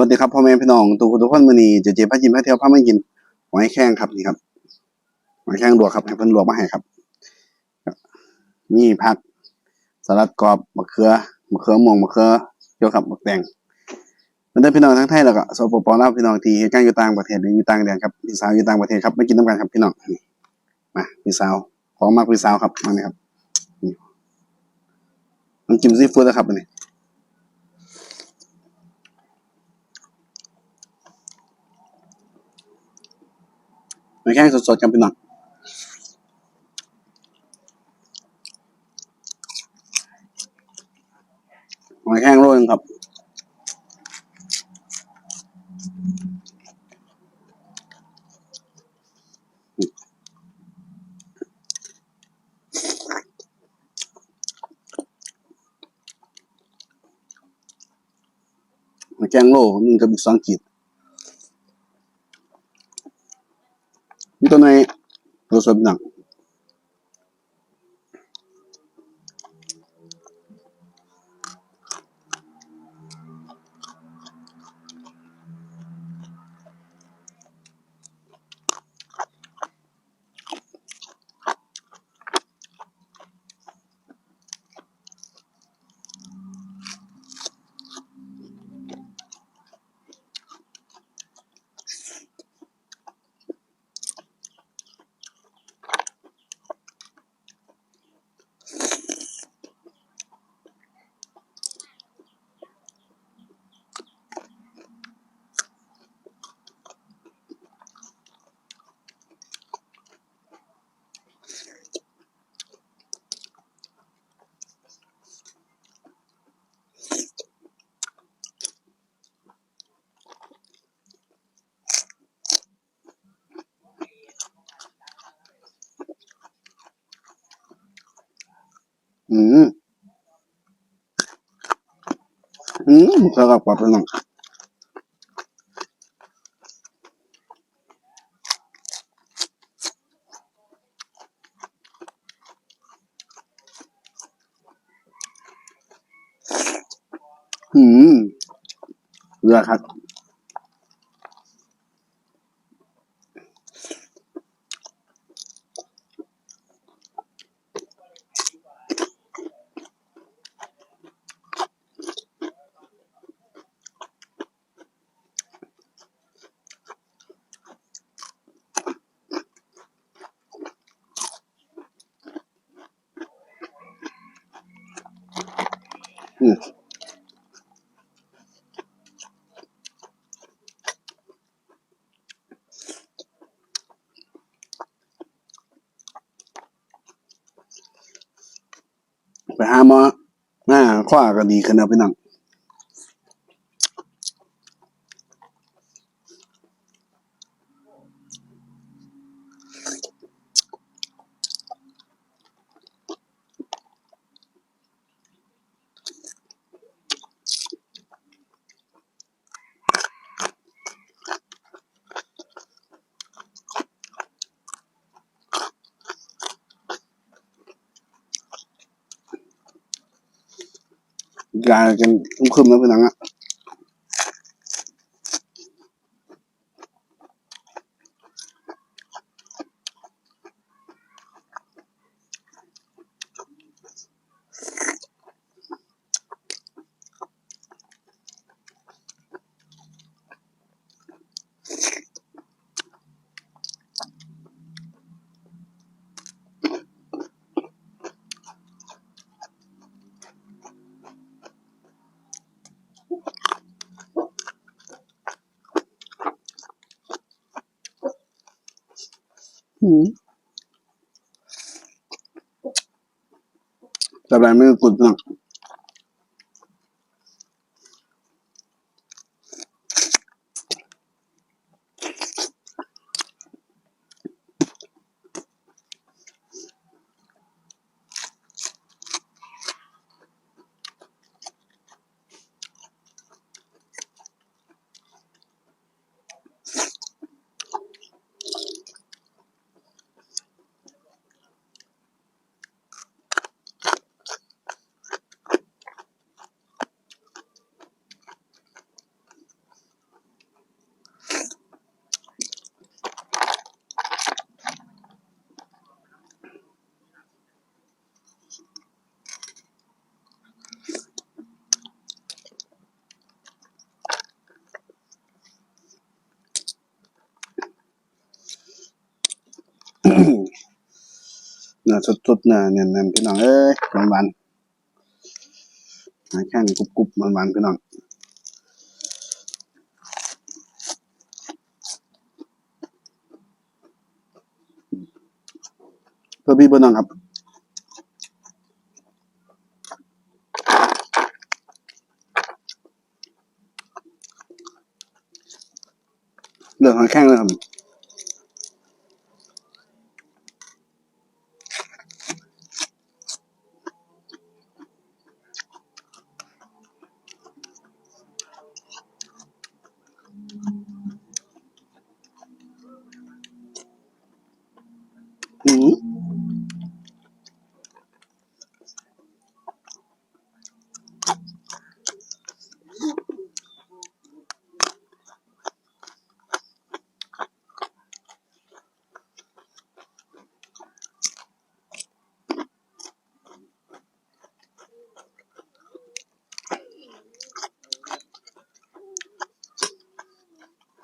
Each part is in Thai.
วัสดีครับพ่อแม่พี่น้องทุกคนทุกคนมือนี้เจเจพากินพาเที่ยวพามากินหอยแข้งครับนี่ครับหอยแข้งลวกครับให้เพิ่นลวกมาให้ครับมีผักสลัดกรอบมะเขือมะเขือม่วงมะเขือเกี่ยวกับมะแตงมันได้พี่น้องทั้งไทยแล้วก็สปปลาวพี่น้องที่เฮ็ดงอยู่ต่างประเทศหรืออยู่ต่างแดนครับพี่สาวอยู่ต่างประเทศครับไมากินนํกันครับพี่น้องมาพี่สาวของมักพี่สาวครับมานี่ครับนี่น้ำจิ้มซีฟู้ดนะครับอัน นี้หอยแข้งสดๆกันไปหน่อยหอยแข้งโรยครับหอยแข้งโลหนึ่งกับอีกสองขีด มีตัวไหน อืมอืมเจอกับปาเป็นหนังอืมเรือครับ ไปหาหมอหน้าข้อก็ดีขึ้นแล้วพี่น้อง ยากันคุ้มๆแล้วพี่น้องอะ อืมแเนื้อสุดๆเนื้อเนี่ยนั่นพี่น้องเอ้ยหวานหาแข้งกรุบๆหวานพี่น้องเพื่อพี่เพื่นน้องครับเรื่องหาแข้งเลยครับ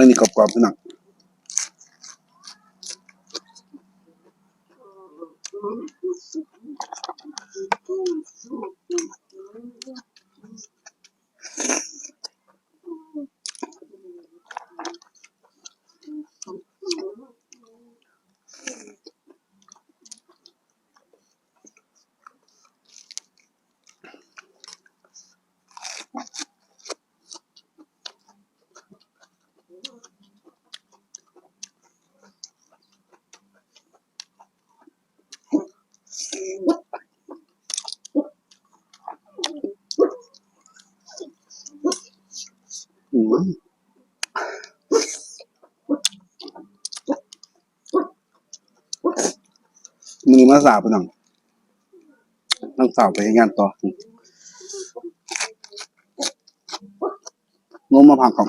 อันนี้ มึงมาสาวไปหนังนังสาวไปงานต่อ งมมาพักของ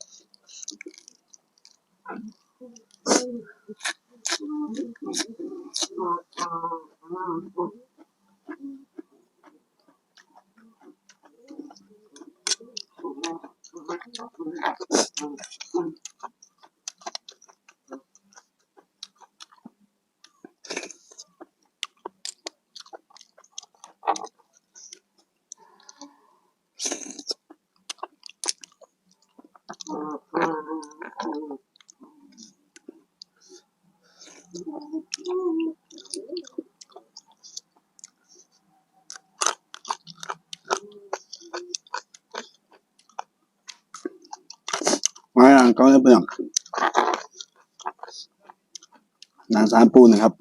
มาอย่างก็จะเป็นอย่างนางสารปูนะครับ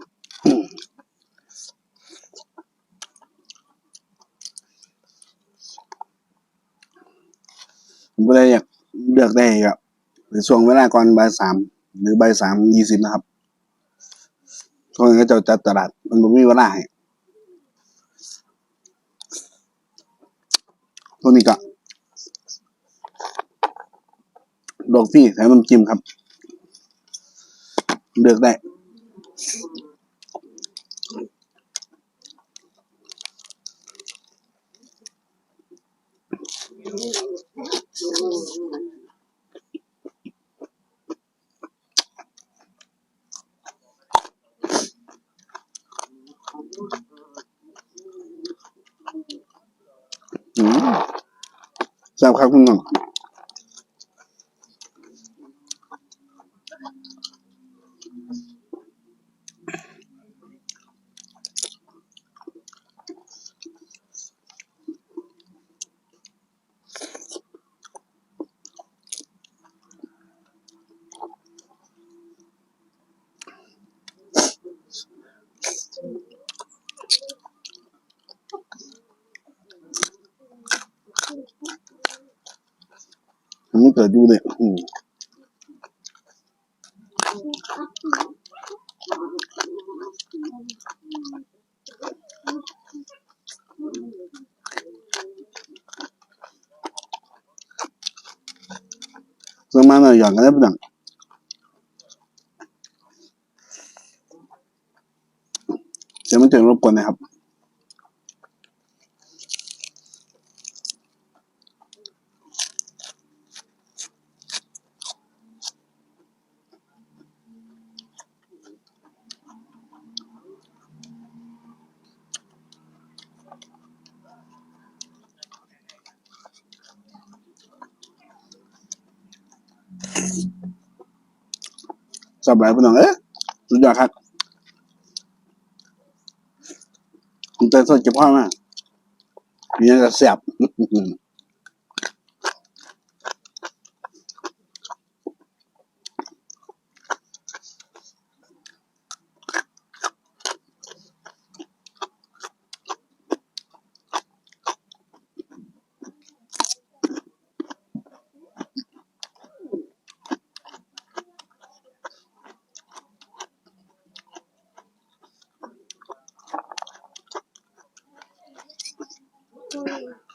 ผมก็เลยอยาก เลือกได้ครับในช่วงเวลาก่อนบ่ายสามหรือบ่ายสามยี่สิบนะครับช่วงนั้นก็จะจัดตลาด มันไม่มีเวลาให้ตัวนี้ก็ดอกฟี่ใส่น้ำจิ้มครับ เลือกได้ อืมแซ่บครับคุณน้องผมไม่ เกิดดูเลยอืมส่วนมากเราหย่อนกันได้เป็นหนังเสียงมันเกิดรบกวนนะครับ สับหลายพี่น้องเอ๊ะสุดยอดครับผมใจสดเก็บพ่อมากมีอะไรจะเสียบ อื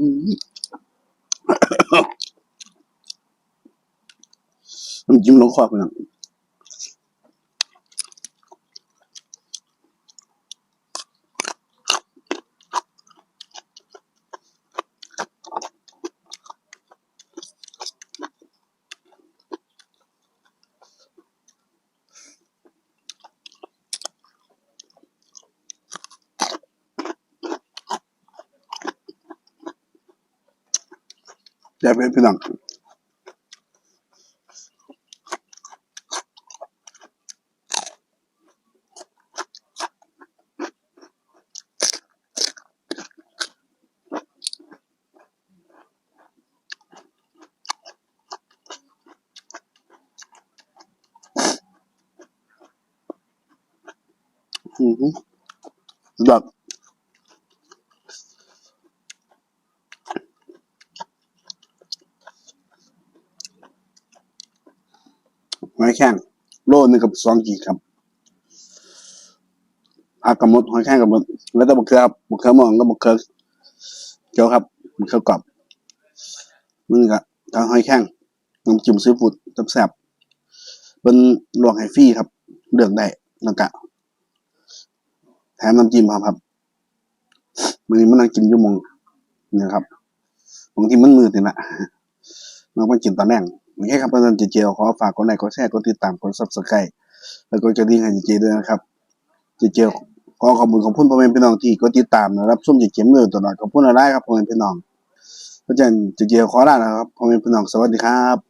มน้ำจิ้มลงคอพี่น้องแซ่บเลยพี่น้อ งอือหือสุดยอด หอยแข้งโลหนึ่งกับสองขีดครับผักกับมดหอยแครงกับมดแล้วแต่บักเขือครับบกเขือหมองก็บักเขือเจียวครับบักเขือกรอบมึงก็ทางหอยแครงน้ำจิ้มซีฟู้ดแซ่บเป็นลวกให้ฟรีครับเลือกได้แล้วก็แถมน้ำจิ้มครับครับมื้อนี้มันนั่งกินยู่มองนี่ยครับบางทีมันมืดนี่แหละมันมากินตอนแรก มีแคครับเพระฉะนั้นเจเจขอฝากกดไลค์กดแชร์กดติดตามกดซับสไครต์แล้วก็กระดิ่งให้เจเจด้วยนะครับเจเจขอขอบคุณของพุ่นพ่อแม่พี่น้องที่กดติดตามและรับชมเจเจมาโดยตลอดขอบคุณอะไรครับพ่อแม่พี่น้องเพราะฉะนั้นเจเจขอลาแล้วครับพ่อแม่พี่น้องสวัสดีครับ